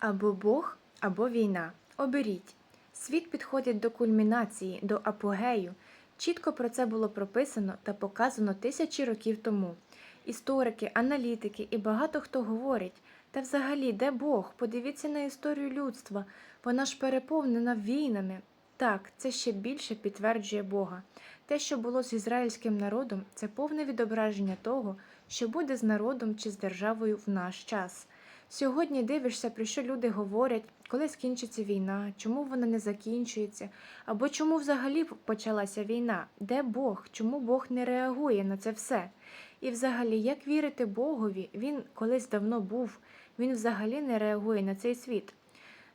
Або Бог, або війна. Оберіть. Світ підходить до кульмінації, до апогею. Чітко про це було прописано та показано тисячі років тому. Історики, аналітики і багато хто говорять, та взагалі, де Бог? Подивіться на історію людства. Вона ж переповнена війнами. Так, це ще більше підтверджує Бога. Те, що було з ізраїльським народом, це повне відображення того, що буде з народом чи з державою в наш час. Сьогодні дивишся, про що люди говорять, коли скінчиться війна, чому вона не закінчується, або чому взагалі почалася війна, де Бог, чому Бог не реагує на це все. І взагалі, як вірити Богові, він колись давно був, він взагалі не реагує на цей світ.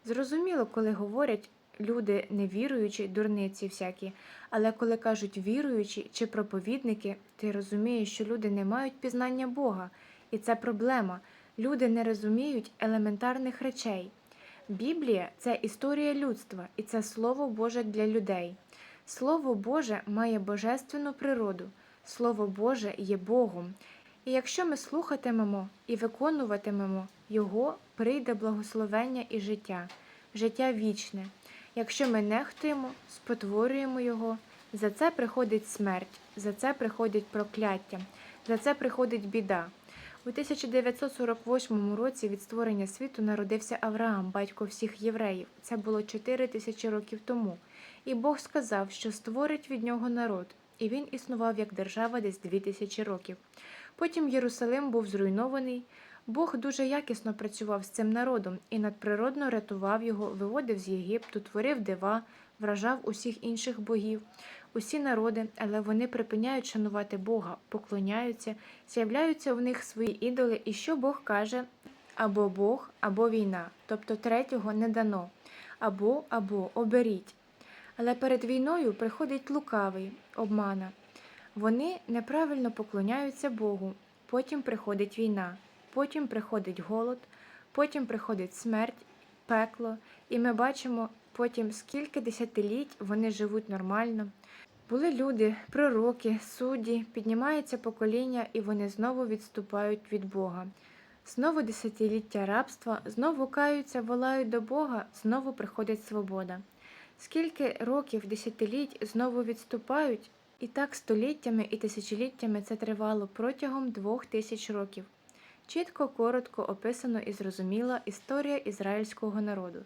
Зрозуміло, коли говорять люди невіруючі, дурниці всякі, але коли кажуть віруючі чи проповідники, ти розумієш, що люди не мають пізнання Бога, і це проблема. Люди не розуміють елементарних речей. Біблія це історія людства, і це Слово Боже для людей. Слово Боже має божественну природу, Слово Боже є Богом. І якщо ми слухатимемо і виконуватимемо Його, прийде благословення і життя, життя вічне. Якщо ми нехтуємо, спотворюємо Його, за це приходить смерть, за це приходить прокляття, за це приходить біда. У 1948 році від створення світу народився Авраам, батько всіх євреїв. Це було 4 тисячі років тому. І Бог сказав, що створить від нього народ, і він існував як держава десь 2 тисячі років. Потім Єрусалим був зруйнований. Бог дуже якісно працював з цим народом і надприродно рятував його, виводив з Єгипту, творив дива, вражав усіх інших богів, усі народи, але вони припиняють шанувати Бога, поклоняються, з'являються в них свої ідоли, і що Бог каже або Бог, або війна, тобто третього не дано, або або оберіть. Але перед війною приходить лукавий, обмана. Вони неправильно поклоняються Богу, потім приходить війна, потім приходить голод, потім приходить смерть, пекло, і ми бачимо потім, скільки десятиліть вони живуть нормально. Були люди, пророки, судді, піднімається покоління, і вони знову відступають від Бога. Знову десятиліття рабства, знову каються, волають до Бога, знову приходить свобода. Скільки років, десятиліть знову відступають, і так століттями і тисячоліттями це тривало протягом двох тисяч років. Чітко, коротко описано і зрозуміла історія ізраїльського народу.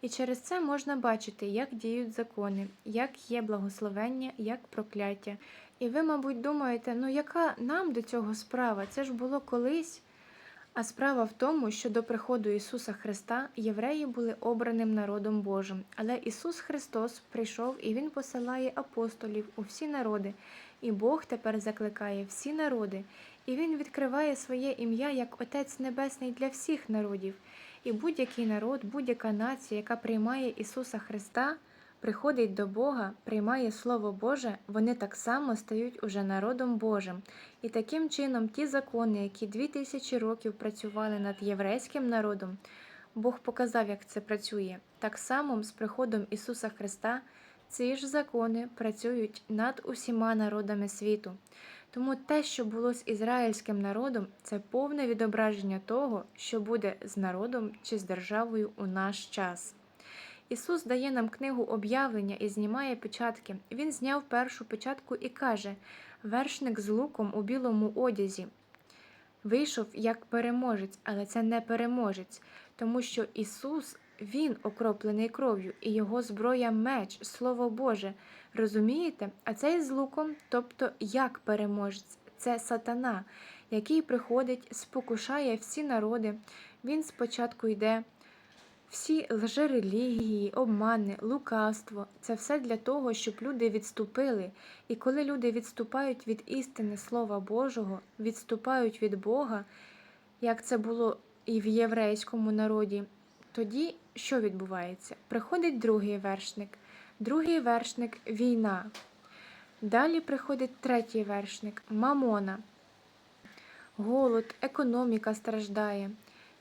І через це можна бачити, як діють закони, як є благословення, як прокляття. І ви, мабуть, думаєте, ну яка нам до цього справа? Це ж було колись. А справа в тому, що до приходу Ісуса Христа євреї були обраним народом Божим, але Ісус Христос прийшов і Він посилає апостолів у всі народи, і Бог тепер закликає всі народи, і Він відкриває своє ім'я як Отець Небесний для всіх народів. І будь-який народ, будь-яка нація, яка приймає Ісуса Христа, приходить до Бога, приймає Слово Боже, вони так само стають уже народом Божим. І таким чином ті закони, які дві тисячі років працювали над єврейським народом, Бог показав, як це працює. Так само з приходом Ісуса Христа ці ж закони працюють над усіма народами світу. Тому те, що було з ізраїльським народом, це повне відображення того, що буде з народом чи з державою у наш час. Ісус дає нам книгу об'явлення і знімає печатки. Він зняв першу печатку і каже: вершник з луком у білому одязі. Вийшов як переможець, але це не переможець, тому що Ісус, Він окроплений кров'ю, і його зброя меч, Слово Боже. Розумієте? А цей з луком, тобто як переможець, це сатана, який приходить, спокушає всі народи. Він спочатку йде. Всі лжерелігії, обмани, лукавство це все для того, щоб люди відступили. І коли люди відступають від істини Слова Божого, відступають від Бога, як це було і в єврейському народі, тоді що відбувається? Приходить другий вершник, другий вершник війна. Далі приходить третій вершник мамона. Голод, економіка страждає.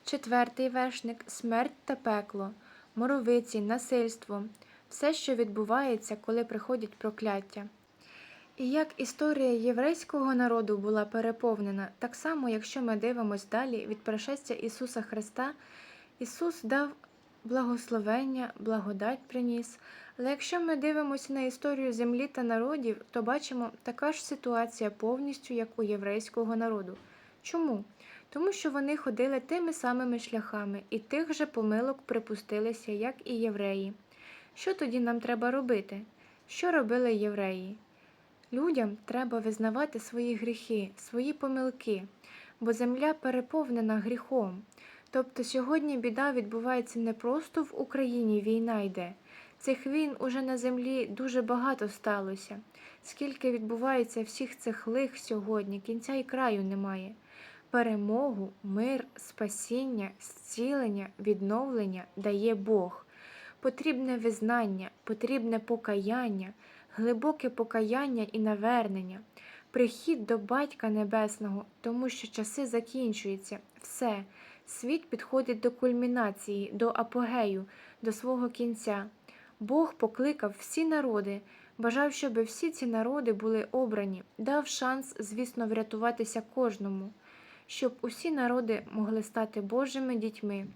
Четвертий вершник смерть та пекло, моровиці, насильство, все, що відбувається, коли приходять прокляття. І як історія єврейського народу була переповнена, так само, якщо ми дивимося далі від пришестя Ісуса Христа, Ісус дав благословення, благодать приніс. Але якщо ми дивимося на історію землі та народів, то бачимо така ж ситуація повністю, як у єврейського народу. Чому? Тому що вони ходили тими самими шляхами і тих же помилок припустилися, як і євреї. Що тоді нам треба робити? Що робили євреї? Людям треба визнавати свої гріхи, свої помилки, бо земля переповнена гріхом. Тобто сьогодні біда відбувається не просто в Україні війна йде. Цих війн уже на землі дуже багато сталося. Скільки відбувається всіх цих лих сьогодні, кінця і краю немає. Перемогу, мир, спасіння, зцілення, відновлення дає Бог. Потрібне визнання, потрібне покаяння, глибоке покаяння і навернення, прихід до Батька Небесного, тому що часи закінчуються. Все, світ підходить до кульмінації, до апогею, до свого кінця. Бог покликав всі народи, бажав, щоб всі ці народи були обрані, дав шанс, звісно, врятуватися кожному, щоб усі народи могли стати Божими дітьми.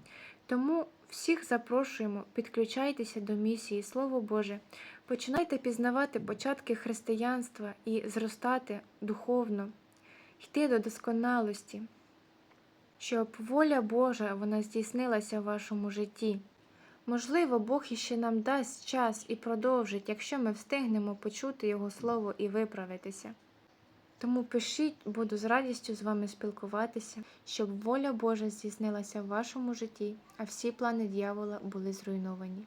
Тому всіх запрошуємо, підключайтеся до місії Слово Боже, починайте пізнавати початки християнства і зростати духовно, йти до досконалості, щоб воля Божа вона здійснилася в вашому житті. Можливо, Бог іще нам дасть час і продовжить, якщо ми встигнемо почути Його Слово і виправитися. Тому пишіть, буду з радістю з вами спілкуватися, щоб воля Божа здійснилася в вашому житті, а всі плани дьявола були зруйновані.